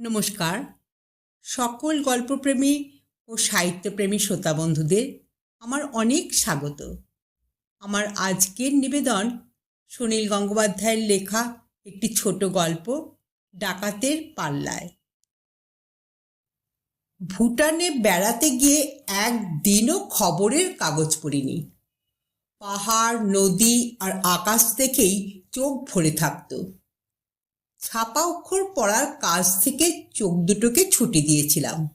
নমস্কার। সকল গল্পপ্রেমী ও সাহিত্যপ্রেমী শ্রোতা বন্ধুদের আমার অনেক স্বাগত। আমার আজকের নিবেদন সুনীল গঙ্গোপাধ্যায়ের লেখা একটি ছোট গল্প, ডাকাতের পাল্লায়। ভুটানে বেড়াতে গিয়ে একদিনও খবরের কাগজ পড়িনি। পাহাড়, নদী আর আকাশ দেখেই চোখ ভরে থাকতো। ছাপা অক্ষর পড়ার কাজ থেকে চোখ দুটোকে ছুটি দিয়েছিলাম।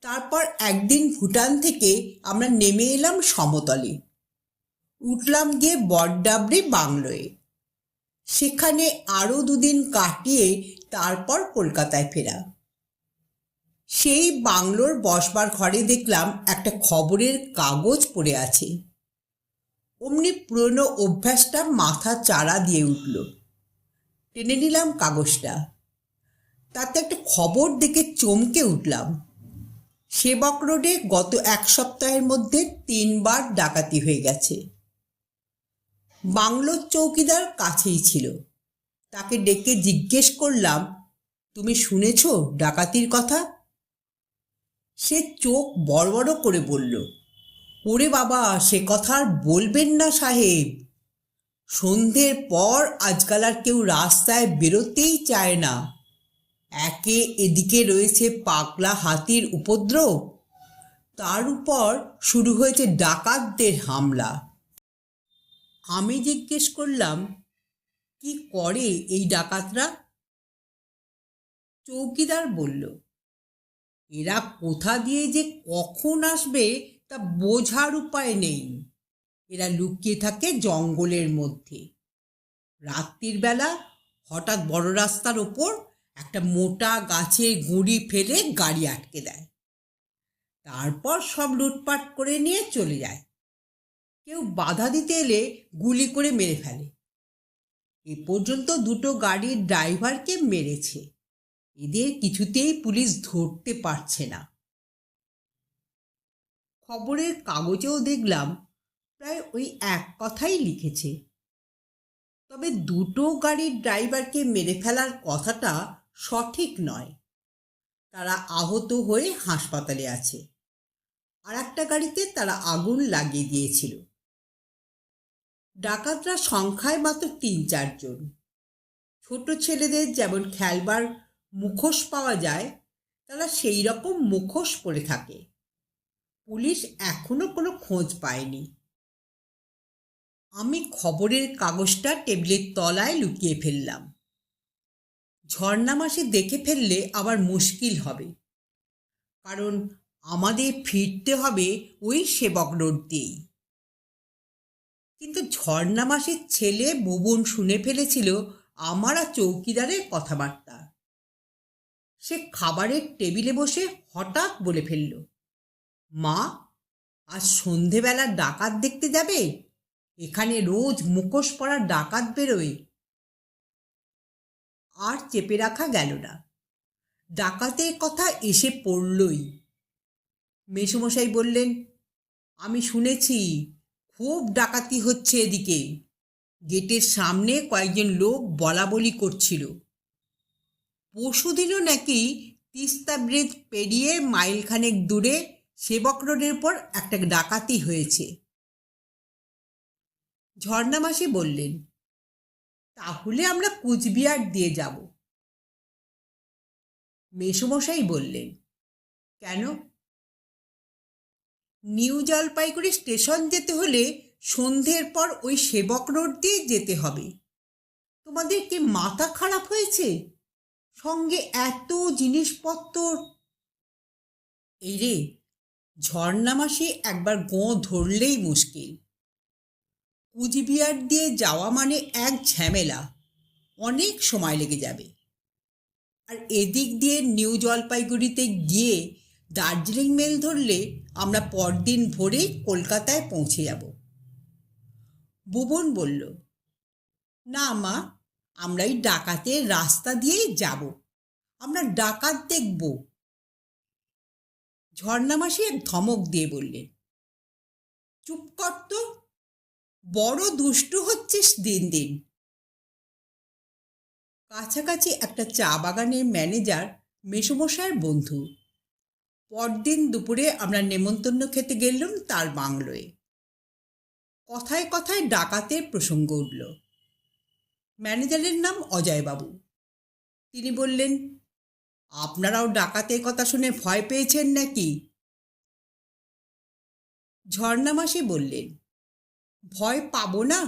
তারপর একদিন ভুটান থেকে আমরা নেমে এলাম সমতলে। উঠলাম গিয়ে বডডাবরি বাংলোয়। সেখানে আরও দুদিন কাটিয়ে তারপর কলকাতায় ফেরা। সেই বাংলোর বসবার ঘরে দেখলাম একটা খবরের কাগজ পড়ে আছে। অমনি পুরনো অভ্যাসটা মাথা চারা দিয়ে উঠল। টেনে নিলাম কাগজটা। তাতে একটা খবর দেখে চমকে উঠলাম। সেবক রোডে গত এক সপ্তাহের মধ্যে তিনবার ডাকাতি হয়ে গেছে। বাংলোর চৌকিদার কাছেই ছিল। তাকে ডেকে জিজ্ঞেস করলাম, তুমি শুনেছ ডাকাতির কথা? সে চোখ বড় বড় করে বলল, ওরে বাবা, সে কথা আর বলবেন না সাহেব। সন্ধ্যের পর আজকাল আর কেউ রাস্তায় বেরোতেই চায় না। একে এদিকে রয়েছে পাগলা হাতির উপদ্রব। তার উপর শুরু হয়েছে ডাকাতদের হামলা। আমি জিজ্ঞেস করলাম, কি করে এই ডাকাতরা? চৌকিদার বলল, এরা কোথা দিয়ে যে কখন আসবে তা বোঝার উপায় নেই। এরা লুকিয়ে থাকে জঙ্গলের মধ্যে। রাত্রির বেলা হঠাৎ বড় রাস্তার ওপর একটা মোটা গাছের গুঁড়ি ফেলে গাড়ি আটকে দেয়। তারপর সব লুটপাট করে নিয়ে চলে যায়। কেউ বাধা দিতে এলে গুলি করে মেরে ফেলে। এ পর্যন্ত দুটো গাড়ির ড্রাইভারকে মেরেছে। এদের কিছুতেই পুলিশ ধরতে পারছে না। খবরের কাগজেও দেখলাম প্রায় ওই এক কথাই লিখেছে। তবে দুটো গাড়ির ড্রাইভারকে মেরে ফেলার কথাটা সঠিক নয়। তারা আহত হয়ে হাসপাতালে আছে। আর একটা গাড়িতে তারা আগুন লাগিয়ে দিয়েছিল। ডাকাতরা সংখ্যায় মাত্র তিন চারজন ছোট ছেলেদের যেমন খেলবার মুখোশ পাওয়া যায়, তারা সেই রকম মুখোশ পরে থাকে। পুলিশ এখনও কোনো খোঁজ পায়নি। আমি খবরের কাগজটা টেবিলের তলায় লুকিয়ে ফেললাম। ঝর্ণা মাসে দেখে ফেললে আবার মুশকিল হবে। কারণ আমাদের ফিরতে হবে ওই সেবক রোড দিয়েই। কিন্তু ঝর্ণা মাসের ছেলে ভুবন শুনে ফেলেছিল আমার আর চৌকিদারের কথাবার্তা। সে খাবারের টেবিলে বসে হঠাৎ বলে ফেলল, মা, আজ সন্ধেবেলা ডাকাত দেখতে যাবে? এখানে রোজ মুখোশ পরা ডাকাত বেরোয়। আর চেপে রাখা গেল না। ডাকাতের কথা এসে পড়লই। মেসুমশাই বললেন, আমি শুনেছি খুব ডাকাতি হচ্ছে এদিকে। গেটের সামনে কয়েকজন লোক বলা বলি করছিল পরশুদিনও নাকি তিস্তা ব্রিজ পেরিয়ে মাইলখানেক দূরে সেবক রোডের পর একটা ডাকাতি হয়েছে। ঝর্ণা মাসি বললেন, তাহলে আমরা কুচবিহার দিয়ে যাব। মেসুমশাই বললেন, কেন? নিউ জলপাইগুড়ি স্টেশন যেতে হলে সন্ধ্যের পর ওই সেবক রোড দিয়ে যেতে হবে। তোমাদের কি মাথা খারাপ হয়েছে? সঙ্গে এত জিনিসপত্র। এই রে, ঝর্ণা মাসি একবার গোঁ ধরলেই মুশকিল। কুচবিহার দিয়ে যাওয়া মানে এক ঝামেলা। অনেক সময় লেগে যাবে। আর এদিক দিয়ে নিউ জলপাইগুড়িতে গিয়ে দার্জিলিং মেল ধরলে আমরা পরদিন ভোরে কলকাতায় পৌঁছে যাব। ভুবন বলল, না মা, আমরা এই ডাকাতের রাস্তা দিয়েই যাব। আমরা ডাকাত দেখব। ঝর্ণামাসি এক ধমক দিয়ে বললেন, চুপ কর তো। বড় দুষ্টু হচ্ছিস দিন দিন। কাছাকাছি একটা চা বাগানের ম্যানেজার মেসমশায়ের বন্ধু। পরদিন দুপুরে আমরা নেমন্তন্ন খেতে গেলাম তার বাংলোয়। কথায় কথায় ডাকাতের প্রসঙ্গ উঠল। ম্যানেজারের নাম অজয়বাবু। তিনি বললেন, আপনারাও ডাকাতের কথা শুনে ভয় পেয়েছেন নাকি? ঝর্ণা মাসি বললেন ভয় পাবো না?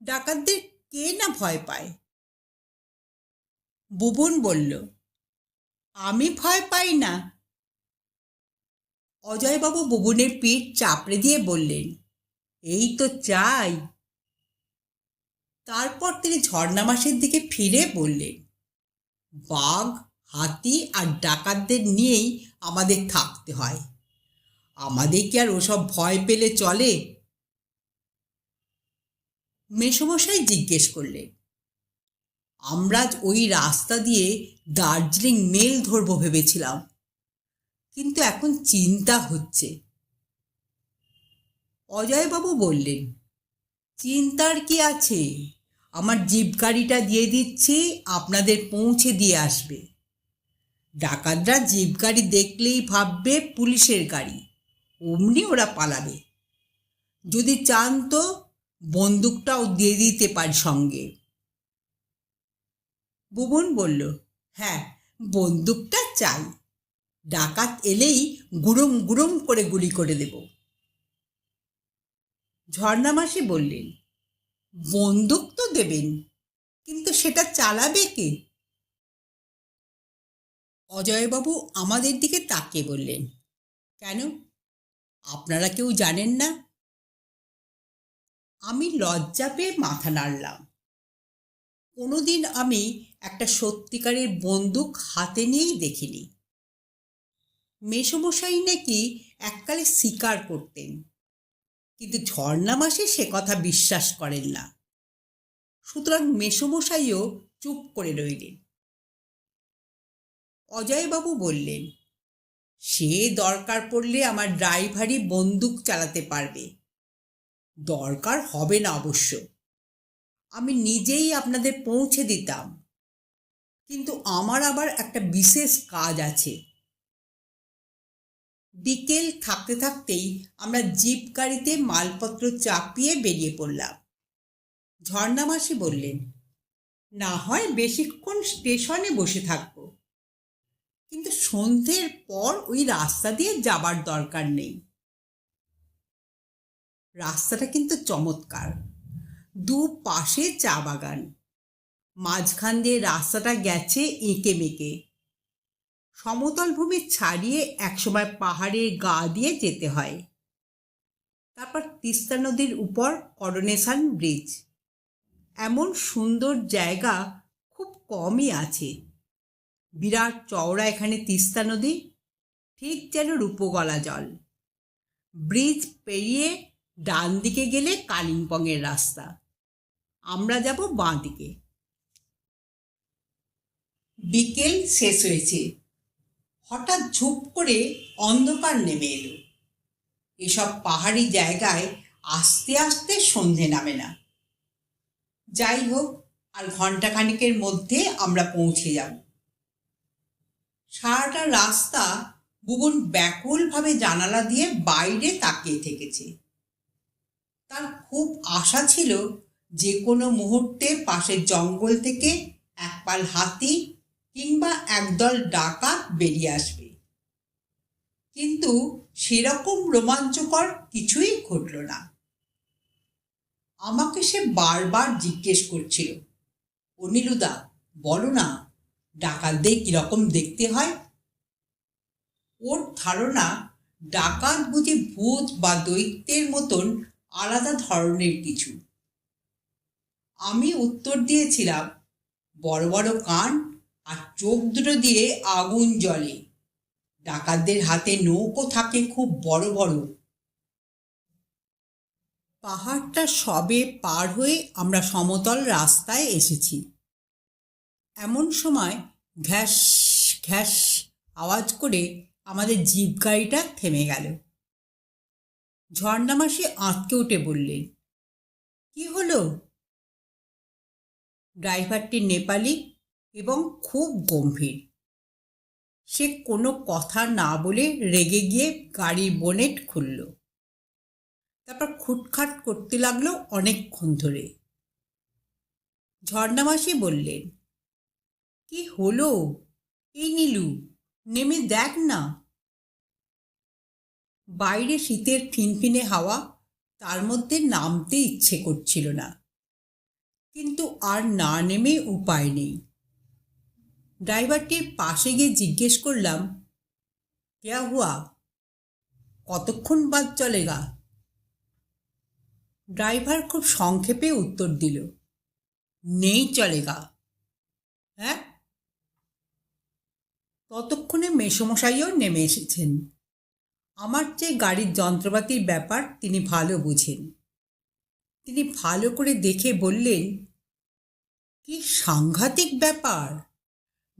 ডাকাতদের কে না ভয় পায়? বুবুন বলল, আমি ভয় পাই না। অজয়বাবু বুবুনের পিঠ চাপড়ে দিয়ে বললেন, এই তো চাই। তারপর তিনি ঝর্ণা মাসের দিকে ফিরে বললেন, বাঘ, হাতি আর ডাকাতদের নিয়েই আমাদের থাকতে হয়। আমাদের কি আর ওসব ভয় পেলে চলে? মেসমশাই জিজ্ঞেস করলেন আমরা ওই রাস্তা দিয়ে দার্জিলিং মেল ধরবো ভেবেছিলাম, কিন্তু এখন চিন্তা হচ্ছে। অজয়বাবু বললেন, চিন্তার কি আছে? আমার জিপ গাড়িটা দিয়ে দিচ্ছি, আপনাদের পৌঁছে দিয়ে আসবে। ডাকাতরা জিপ গাড়ি দেখলেই ভাববে পুলিশের গাড়ি, অমনি ওরা পালাবে। যদি চান তো বন্দুকটাও দিয়ে দিতে পারি সঙ্গে। বুবন বলল হ্যাঁ বন্দুকটা চাই। ডাকাত এলেই গুরুম গুরুম করে গুলি করে দেব। ঝর্ণামাসি বললেন, বন্দুক তো দেবেন, কিন্তু সেটা চালাবে কে? অজয়বাবু আমাদের দিকে তাকিয়ে বললেন, কেন? আপনারা কেউ জানেন না? আমি লজ্জা পেয়ে মাথা নাড়লাম। কোনোদিন আমি একটা সত্যিকারের বন্দুক হাতে নিয়েই দেখিনি। মেসমশাই নাকি এককালে শিকার করতেন, কিন্তু ঝর্ণা মাসে সে কথা বিশ্বাস করেন না। সুতরাং মেসমশাইও চুপ করে রইলেন। অজয়বাবু বললেন, সে দরকার পড়লে আমার ড্রাইভারই বন্দুক চালাতে পারবে। দরকার হবে না অবশ্য। আমি নিজেই আপনাদের পৌঁছে দিতাম। কিন্তু আমার আবার একটা বিশেষ কাজ আছে। বিকেল থাকতে থাকতেই আমরা জিপ গাড়িতে মালপত্র চাপিয়ে বেরিয়ে পড়লাম। ঝর্ণামাসি বললেন, না হয় বেশিক্ষণ স্টেশনে বসে থাকব। কিন্তু সন্ধ্যের পর ওই রাস্তা দিয়ে যাবার দরকার নেই। রাস্তাটা কিন্তু চমৎকার। দু পাশে চা বাগান। মাঝখান দিয়ে রাস্তাটা গেছে এঁকে মেকে। সমতল ভূমি ছাড়িয়ে একসময় পাহাড়ের গা দিয়ে যেতে হয়। তারপর তিস্তা নদীর উপর করোনেশন ব্রিজ। এমন সুন্দর জায়গা খুব কমই আছে। বিরাট চওড়া এখানে তিস্তা নদী, ঠিক যেন রূপগলা জল। ব্রিজ পেরিয়ে ডান দিকে গেলে কালিম্পংয়ের রাস্তা। আমরা যাব বাঁ দিকে। বিকেল শেষ হয়েছে। হঠাৎ ঝুপ করে অন্ধকার নেমে এলো। এসব পাহাড়ি জায়গায় আস্তে আস্তে সন্ধে নামে না। যাই হোক, আর ঘন্টাখানিকের মধ্যে আমরা পৌঁছে যাব। সারাটা রাস্তা বুবন ব্যাকুলভাবে জানালা দিয়ে বাইরে তাকিয়ে থেকেছে। তার খুব আশা ছিল যে কোনো মুহূর্তে পাশের জঙ্গল থেকে একপাল হাতি কিংবা একদল ডাকাত বেরিয়ে আসবে। কিন্তু সেরকম রোমাঞ্চকর কিছুই ঘটল না। আমাকে সে বারবার জিজ্ঞেস করছিল, অনিলুদা, বলো না, ডাকাতদের কীরকম দেখতে হয়? ওর ধারণা, ডাকাত বুঝি ভূত বা দৈত্যের মতন আলাদা ধরনের কিছু। আমি উত্তর দিয়েছিলাম, বড় বড় কান আর চোখ দুটো দিয়ে আগুন জ্বলে। ডাকাতদের হাতে নৌকো থাকে খুব বড় বড়। পাহাড়টা সবে পার হয়ে আমরা সমতল রাস্তায় এসেছি। এমন সময় ঘ্যাস ঘ্যাস আওয়াজ করে আমাদের জিপ গাড়িটা থেমে গেল। ঝর্ণামাসি আঁতকে উঠে বললেন কি হলো? ড্রাইভারটি নেপালি এবং খুব গম্ভীর। সে কোনো কথা না বলে রেগে গিয়ে গাড়ির বোনেট খুলল। তারপর খুটখাট করতে লাগল অনেকক্ষণ ধরে। ঝর্ণামাসি বললেন, কি হলো? এই নীলু, নেমে দেখ না। বাইরে শীতের ফিনফিনে হাওয়া, তার মধ্যে নামতে ইচ্ছে করছিল না। কিন্তু আর না নেমে উপায় নেই। ড্রাইভারটির পাশে গিয়ে জিজ্ঞেস করলাম, কেয়া হুয়া? কতক্ষণ বাদ চলেগা? ড্রাইভার খুব সংক্ষেপে উত্তর দিল, নেই চলেগা। হ্যাঁ? ততক্ষণে মেসমশাইও নেমে এসেছেন। আমার চেয়ে গাড়ির যন্ত্রপাতির ব্যাপার তিনি ভালো বুঝেন। তিনি ভালো করে দেখে বললেন, কি সাংঘাতিক ব্যাপার।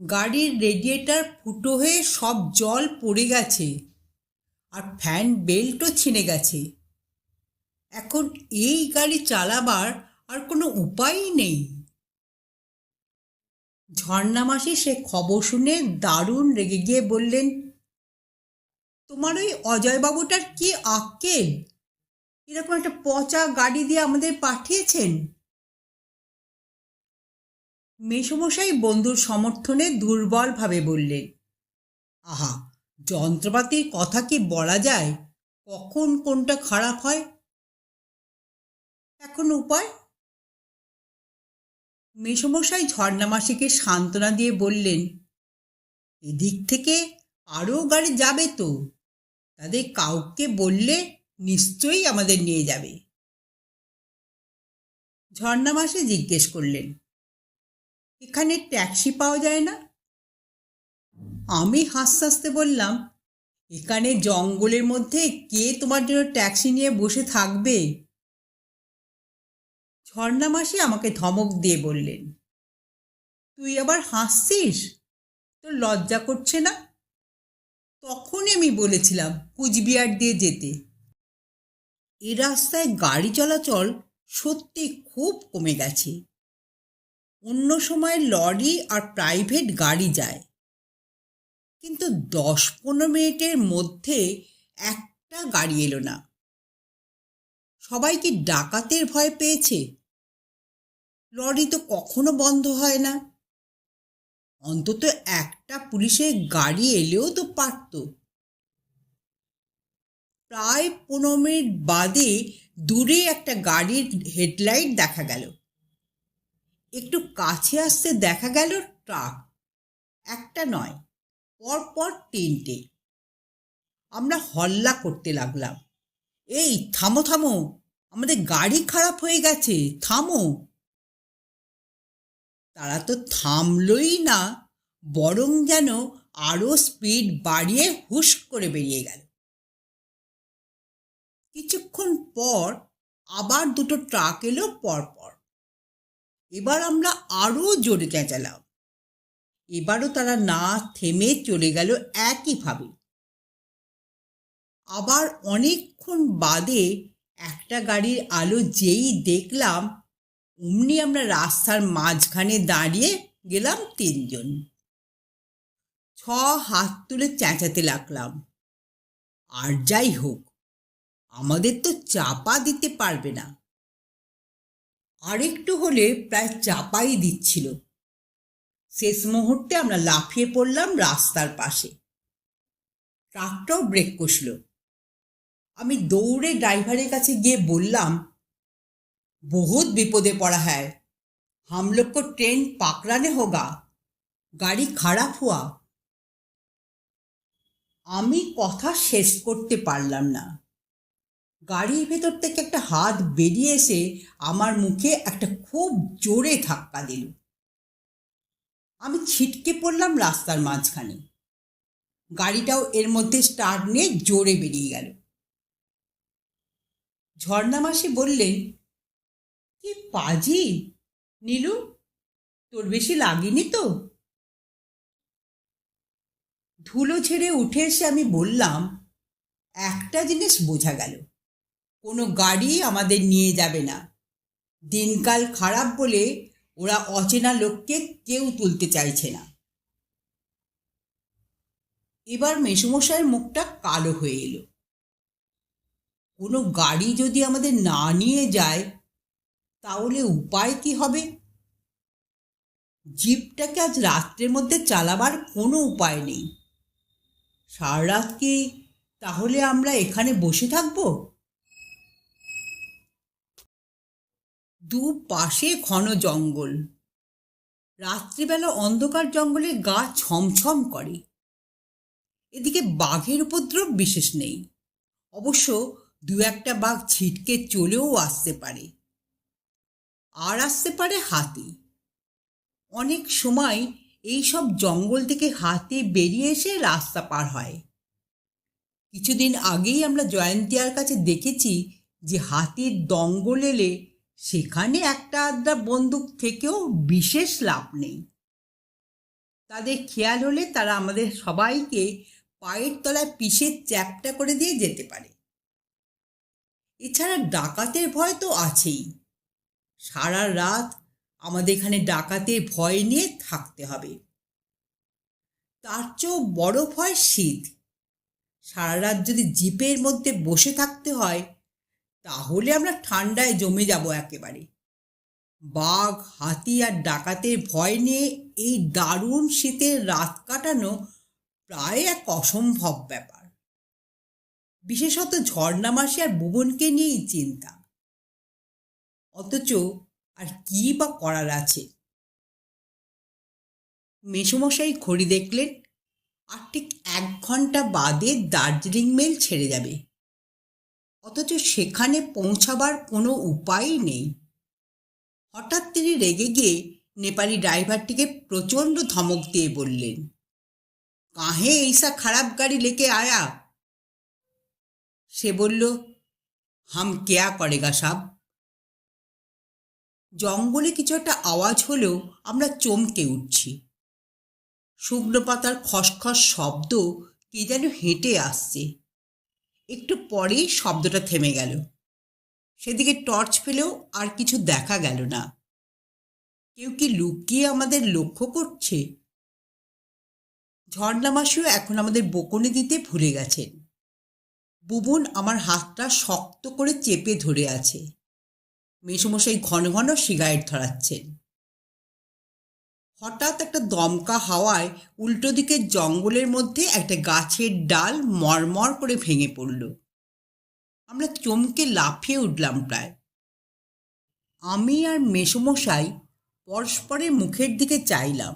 গাড়ির রেডিয়েটার ফুটো হয়ে সব জল পড়ে গেছে আর ফ্যান বেল্টও ছিঁড়ে গেছে। এখন এই গাড়ি চালাবার আর কোনো উপায়ই নেই। ঝর্ণামাসি সে খবর শুনে দারুণ রেগে গিয়ে বললেন তোমার ওই অজয়বাবুটার কি আক্কেল? এরকম একটা পচা গাড়ি দিয়ে আমাদের পাঠিয়েছেন? মেসমশাই বন্ধুর সমর্থনে দুর্বলভাবে বললেন, আহা, যন্ত্রপাতির কথা কি বলা যায়? কখন কোনটা খারাপ হয়? এখন উপায়? মেসমশাই ঝর্ণামাসিকে সান্ত্বনা দিয়ে বললেন, এদিক থেকে আরও গাড়ি যাবে তো। তাদের কাউকে বললে নিশ্চয়ই আমাদের নিয়ে যাবে। ঝর্ণামাসি জিজ্ঞেস করলেন, এখানে ট্যাক্সি পাওয়া যায় না? আমি হাসতে বললাম, এখানে জঙ্গলের মধ্যে কে তোমার জন্য ট্যাক্সি নিয়ে বসে থাকবে? ঝর্ণা ঝর্ণামাসি আমাকে ধমক দিয়ে বললেন, তুই আবার হাসছিস? তোর লজ্জা করছে না? তখনই আমি বলেছিলাম, কুচবিহার দিয়ে যেতে। এ রাস্তায় গাড়ি চলাচল সত্যি খুব কমে গেছে। অন্য সময় লরি আর প্রাইভেট গাড়ি যায়। কিন্তু দশ পনেরো মিনিটের মধ্যে একটা গাড়ি এলো না। সবাই কি ডাকাতের ভয় পেয়েছে? লরি তো কখনো বন্ধ হয় না। অন্তত একটা পুলিশের গাড়ি এলেও তো পারত। প্রায় পনেরো মিনিট বাদে দূরে একটা গাড়ির হেডলাইট দেখা গেল। একটু কাছে আসতে দেখা গেল ট্রাক। একটা নয়, পরপর তিনটে। আমরা হল্লা করতে লাগলাম। এই, থামো থামো। আমাদের গাড়ি খারাপ হয়ে গেছে, থামো। তারা তো থামলই না, বরং যেন আরও স্পিড বাড়িয়ে হুশ করে বেরিয়ে গেল। কিছুক্ষণ পর আবার দুটো ট্রাক এলো পরপর। এবার আমরা আরও জোরে চেঁচালাম। এবারও তারা না থেমে চলে গেল একইভাবে আবার অনেকক্ষণ বাদে একটা গাড়ির আলো যেই দেখলাম অমনি আমরা রাস্তার মাঝখানে দাঁড়িয়ে গেলাম তিনজন। ছ হাত তুলে চেঁচাতে লাগলাম। আর যাই হোক, আমাদের তো চাপা দিতে পারবে না। আরেকটু হলে প্রায় চাপাই দিচ্ছিল। শেষ মুহূর্তে আমরা লাফিয়ে পড়লাম রাস্তার পাশে। ট্রাকটাও ব্রেক কষল। আমি দৌড়ে ড্রাইভারের কাছে গিয়ে বললাম বহুত বিপদে পড়া হ্যায় हम लोग को ट्रेन पकड़ाने होगा গাড়ি খারাপ হওয়া আমি কথা শেষ করতে পারলাম না গাড়ির ভেতর থেকে একটা হাত বেরিয়ে এসে আমার মুখে একটা খুব জোরে ধাক্কা দিল আমি ছিটকে পড়লাম রাস্তার মাঝখানে গাড়িটাও এর মধ্যে স্টার্ট নিয়ে জোরে বেরিয়ে গেল ঝর্ণামাসি বললেন কি পাজি নীলু, তোর বেশি লাগেনি তো? ধুলো ছেড়ে উঠে এসে আমি বললাম, একটা জিনিস বোঝা গেল। কোনো গাড়ি আমাদের নিয়ে যাবে না। দিনকাল খারাপ বলে ওরা অচেনা লোককে কেউ তুলতে চাইছে না। এবার মেসুমশাইয়ের মুখটা কালো হয়ে এলো। কোনো গাড়ি যদি আমাদের না নিয়ে যায় তাহলে উপায় কি হবে? জিপটাকে আজ রাত্রের মধ্যে চালাবার কোনো উপায় নেই। সারা রাত কি তাহলে আমরা এখানে বসে থাকব? দু পাশে ঘন জঙ্গল। রাত্রিবেলা অন্ধকার জঙ্গলে গা ছমছম করে। এদিকে বাঘের উপদ্রব বিশেষ নেই। অবশ্য দু একটা বাঘ ছিটকে চলেও আসতে পারে। আর আসতে পারে হাতি। অনেক সময় এই সব জঙ্গল থেকে হাতি বেরিয়ে এসে রাস্তা পার হয়। কিছুদিন আগেই আমরা জয়ন্তিয়ার কাছে দেখেছি যে হাতির দঙ্গল এলে সেখানে একটা আধটা বন্দুক থেকেও বিশেষ লাভ নেই। তাদের খেয়াল হলে তারা আমাদের সবাইকে পায়ের তলায় পিষে চ্যাপটা করে দিয়ে যেতে পারে। এছাড়া ডাকাতের ভয় তো আছেই। সারা রাত আমাদের এখানে ডাকাতের ভয় নিয়ে থাকতে হবে। তার চেয়েও বড় ভয় শীত। সারা রাত যদি জিপের মধ্যে বসে থাকতে হয়, তাহলে আমরা ঠান্ডায় জমে যাব একেবারে। বাঘ, হাতি আর ডাকাতের ভয় নিয়ে এই দারুণ শীতের রাত কাটানো প্রায় এক অসম্ভব ব্যাপার। বিশেষত ঝর্ণা মাসি আর ভুবনকে নিয়েই চিন্তা। অথচ আর কি বা করার আছে? মেসমশাই ঘড়ি দেখলেন, আর ঠিক এক ঘণ্টা বাদে দার্জিলিং মেল ছেড়ে যাবে। অথচ সেখানে পৌঁছাবার কোনো উপায়ই নেই। হঠাৎ তিনি রেগে গিয়ে নেপালি ড্রাইভারটিকে প্রচণ্ড ধমক দিয়ে বললেন, কাহে এইসা খারাপ গাড়ি লেকে আয়া? সে বলল, হাম কেয়া করেগা সাব? জঙ্গলে কিছু একটা আওয়াজ হলেও আমরা চমকে উঠছি। শুকনো পাতার খসখস শব্দ কে যেন হেঁটে আসছে। একটু পরেই শব্দটা থেমে গেল। সেদিকে টর্চ ফেলেও আর কিছু দেখা গেল না। কেউ কি লুকিয়ে আমাদের লক্ষ্য করছে? ঝর্ণা মাসিও এখন আমাদের বকুনি দিতে ভুলে গেছেন। বুবুন আমার হাতটা শক্ত করে চেপে ধরে আছে। মেসমশাই ঘন ঘন সিগারেট ধরাচ্ছেন। হঠাৎ একটা দমকা হাওয়ায় উল্টো দিকের জঙ্গলের মধ্যে একটা গাছের ডাল মরমর করে ভেঙে পড়ল। আমরা চমকে লাফিয়ে উঠলাম প্রায়। আমি আর মেসমশাই পরস্পরের মুখের দিকে চাইলাম,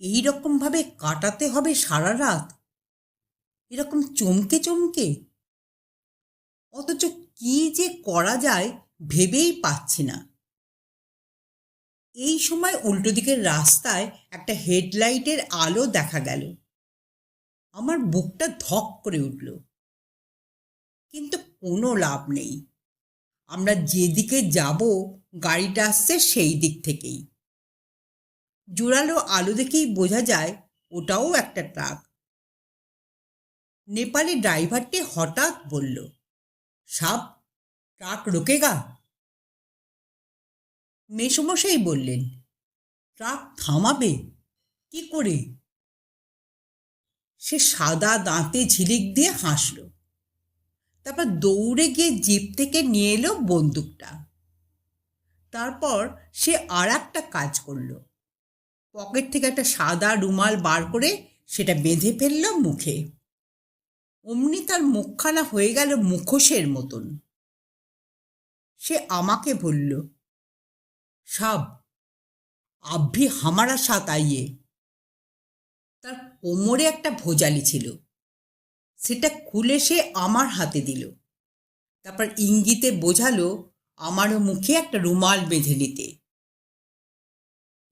এই রকমভাবে কাটাতে হবে সারা রাত? এরকম চমকে চমকে? অথচ কি যে করা যায় ভেবেই পাচ্ছি না। এই সময় উল্টো দিকের রাস্তায় একটা হেডলাইটের আলো দেখা গেল। আমার বুকটা ধক করে উঠল। কিন্তু কোনো লাভ নেই। আমরা যেদিকে যাব, গাড়িটা আসছে সেই দিক থেকেই। জোরালো আলো দেখেই বোঝা যায়, ওটাও একটা ট্রাক। নেপালি ড্রাইভারটি হঠাৎ বলল সাপ ট্রাক রোকেগা? মেসমশাই বললেন ট্রাক থামাবে? কি করে? সে সাদা দাঁতে ঝিলিক দিয়ে হাসল। তারপর দৌড়ে গিয়ে জিপ থেকে নিয়ে এলো বন্দুকটা। তারপর সে আর একটা কাজ করল। পকেট থেকে একটা সাদা রুমাল বার করে সেটা বেঁধে ফেলল মুখে। অমনি তার মুখখানা হয়ে গেল মুখোশের মতন। সে আমাকে বলল, সাব আভি হামারা সাথ আইয়ে। তার কোমরে একটা ভোজালি ছিল। সেটা খুলে সে আমার হাতে দিল। তারপর ইঙ্গিতে বোঝালো আমারও মুখে একটা রুমাল বেঁধে নিতে।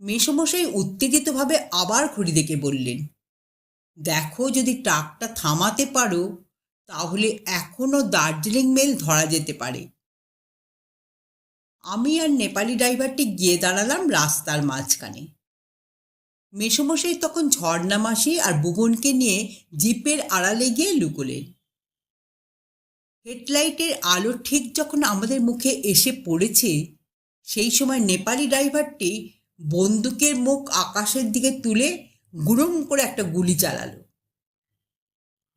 মেসমশাই উত্তেজিতভাবে আবার ঘড়ি দেখে বললেন, দেখো যদি ট্রাকটা থামাতে পারো, তাহলে এখনও দার্জিলিং মেল ধরা যেতে পারে। আমি আর নেপালি ড্রাইভারটি গিয়ে দাঁড়ালাম রাস্তার মাঝখানে। মেসমশাই তখন ঝর্ণা মাসি আর বুবনকে নিয়ে জিপের আড়ালে গিয়ে লুকোলেন। হেডলাইটের আলো ঠিক যখন আমাদের মুখে এসে পড়েছে, সেই সময় নেপালি ড্রাইভারটি বন্দুকের মুখ আকাশের দিকে তুলে গুরুম করে একটা গুলি চালালো।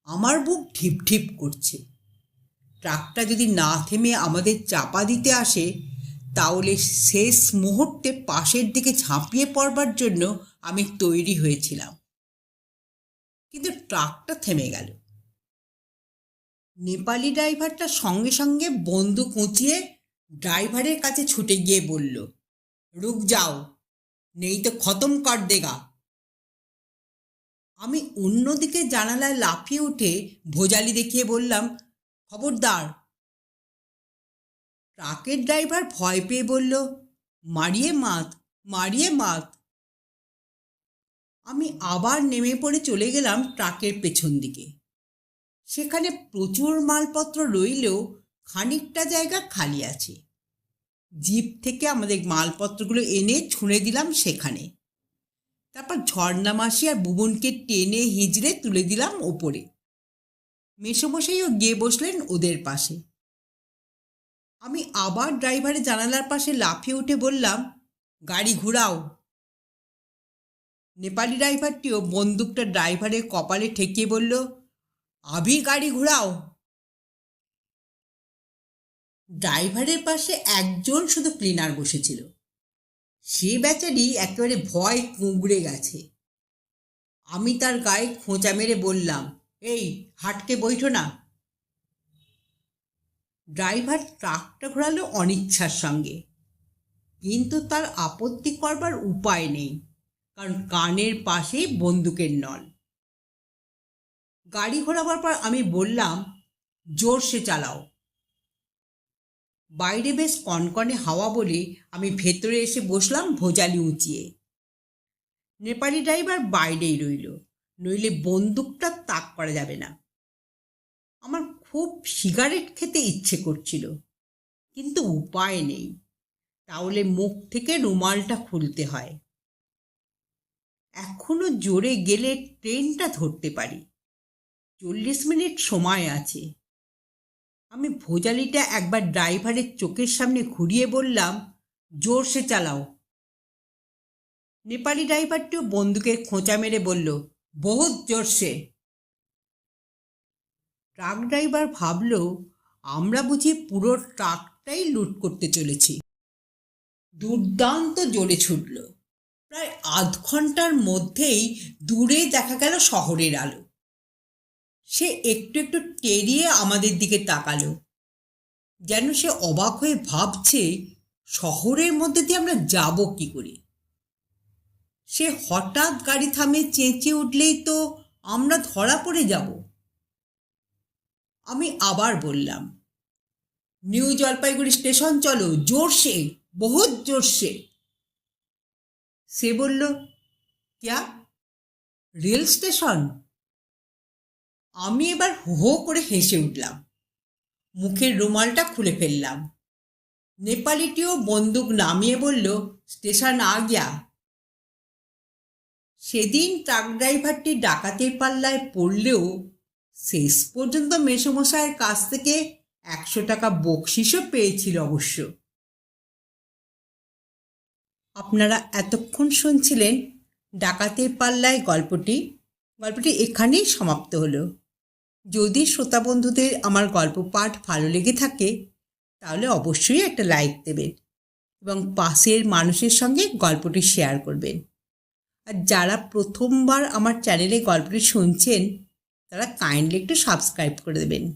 আমার বুক ঢিপ ঢিপ করছে। ট্রাকটা যদি না থেমে আমাদের চাপা দিতে আসে তাহলে শেষ মুহূর্তে পাশের দিকে ঝাঁপিয়ে পড়বার জন্য আমি তৈরি হয়েছিলাম। কিন্তু ট্রাকটা থেমে গেল। নেপালি ড্রাইভারটা সঙ্গে সঙ্গে বন্দুক উঁচিয়ে ড্রাইভারের কাছে ছুটে গিয়ে বলল, রুক যাও, নেই তো খতম কর দেগা। আমি অন্যদিকে জানালায় লাফিয়ে উঠে ভোজালি দেখিয়ে বললাম, খবরদার ট্রাকের ড্রাইভার ভয় পেয়ে বলল, মারিয়ে মাত মারিয়ে মাত। আমি আবার নেমে পড়ে চলে গেলাম ট্রাকের পেছন দিকে। সেখানে প্রচুর মালপত্র রইলেও খানিকটা জায়গা খালি আছে। জিপ থেকে আমাদের মালপত্রগুলো এনে ছুঁড়ে দিলাম সেখানে। তারপর ঝর্ণা মাসি আর বুবনকে টেনে হিজড়ে তুলে দিলাম ওপরে। মেসোমশাইও গিয়ে বসলেন ওদের পাশে। আমি আবার ড্রাইভারের জানালার পাশে লাফিয়ে উঠে বললাম, গাড়ি ঘুরাও। নেপালি ড্রাইভারটিও বন্দুকটা ড্রাইভারের কপালে ঠেকিয়ে বলল আবি গাড়ি ঘুরাও। ড্রাইভারের পাশে একজন শুধু ক্লিনার বসেছিল। সে বেচারি একেবারে ভয় কুঁকড়ে গেছে। আমি তার গায়ে খোঁচা মেরে বললাম, এই হাটকে বইঠো না। ড্রাইভার ট্রাকটা ঘোরালো অনিচ্ছার সঙ্গে। কিন্তু তার আপত্তি করবার উপায় নেই, কারণ কানের পাশেই বন্দুকের নল। গাড়ি ঘোরাবার পর আমি বললাম জোরসে চালাও। বাইরে বেশ কনকনে হাওয়া বলে আমি ভেতরে এসে বসলাম ভোজালি উঁচিয়ে। নেপালি ড্রাইভার বাইরেই রইল, নইলে বন্দুকটা তাক করা যাবে না। খুব সিগারেট খেতে ইচ্ছে করছিল। কিন্তু উপায় নেই। তাহলে মুখ থেকে রুমালটা খুলতে হয়। এখনও জোরে গেলে ট্রেনটা ধরতে পারি। চল্লিশ মিনিট সময় আছে। আমি ভোজালিটা একবার ড্রাইভারের চোখের সামনে ঘুরিয়ে বললাম জোরসে চালাও। নেপালি ড্রাইভারটিও বন্দুকের খোঁচা মেরে বলল, বহুত জোরসে ট্রাক ড্রাইভার ভাবল, আমরা বুঝি পুরো ট্রাকটাই লুট করতে চলেছি। দুর্দান্ত জোরে ছুটল। প্রায় আধ ঘণ্টার মধ্যেই দূরে দেখা গেল শহরের আলো। সে একটু একটু টেরিয়ে আমাদের দিকে তাকালো। যেন সে অবাক হয়ে ভাবছে, শহরের মধ্যে দিয়ে আমরা যাব কি করে? সে হঠাৎ গাড়ি থামে চেঁচে উঠলেই তো আমরা ধরা পড়ে যাব। আমি আবার বললাম, নিউ জলপাইগুড়ি স্টেশন চলো, জোরসে, বহুত জোরসে। সে বলল, ক্যা? Rail station? আমি এবার হো করে হেসে উঠলাম। মুখের রুমালটা খুলে ফেললাম। নেপালিটিও বন্দুক নামিয়ে বলল, স্টেশন আ গিয়া। সেদিন ট্রাক ড্রাইভারটি ডাকাতের পাল্লায় পড়লেও শেষ পর্যন্ত মেসমশাইয়ের কাছ থেকে একশো টাকা বকশিসও পেয়েছিল অবশ্য। আপনারা এতক্ষণ শুনছিলেন ডাকাতের পাল্লায় গল্পটি। গল্পটি এখানেই সমাপ্ত হলো। যদি শ্রোতা বন্ধুদের আমার গল্প পাঠ ভালো লেগে থাকে, তাহলে অবশ্যই একটা লাইক দেবেন এবং পাশের মানুষের সঙ্গে গল্পটি শেয়ার করবেন। আর যারা প্রথমবার আমার চ্যানেলে গল্পটি শুনছেন তারা কাইন্ডলি একটু সাবস্ক্রাইব করে দেবেন।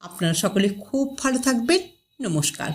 আপনারা সকলে খুব ভালো থাকবেন। নমস্কার।